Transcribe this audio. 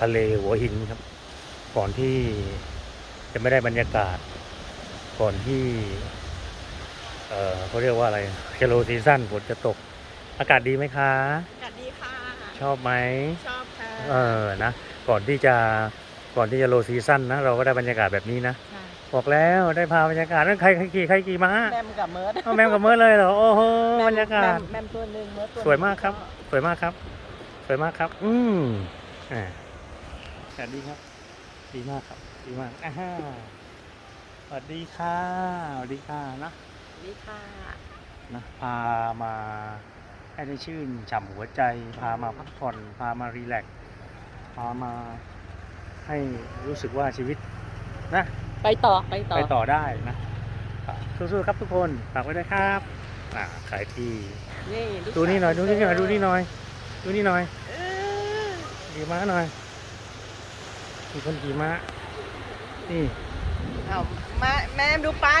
ทะเลหัวหินครับ ก่อนที่จะไม่ได้บรรยากาศ ก่อนที่ เออเขาเรียกว่าอะไรเชโลซีซั่นฝนจะตก อากาศดีไหมคะสวัสดีค่ะ ชอบไหม ชอบค่ะ เออนะ ก่อนที่จะก่อนที่จะโลซีซั่นนะ เราก็ได้บรรยากาศแบบนี้นะค่ะบอกแล้วได้พาบรรยากาศนั่นใครใครขี่ใครขี่ม้าแมมกับเมิร์ดเอาแมมกับเมิร์ดเลยเหรอ โอ้โหแมมบรรยากาศแมมแมมตัวหนึ่งเมิร์ดตัวหนึ่งสวยมากครับ สวยมากครับ สวยมากครับ อืมอ่า สวัสดีครับ ดีมากครับ ดีมากอ่าฮะสวัสดีค่ะสวัสดีค่ะนะสวัสดีค่ะนะพามาให้ได้ชื่นฉ่ำหัวใจ พามาพักผ่อน พามารีแลกซ์พามาให้รู้สึกว่าชีวิตนะ ไปต่อไปต่อไปต่อได้นะสู้ๆครับทุกคนฝากไว้ด้วยครับอ่าขายที่นี่ลูกดูนี่หน่อย ดูนี่หน่อยสาวดูนี่หน่อย ดูนี่หน่อยเออขี่ม้าหน่อย มีคนขี่ม้านี่ เอามาแม่ดูป้า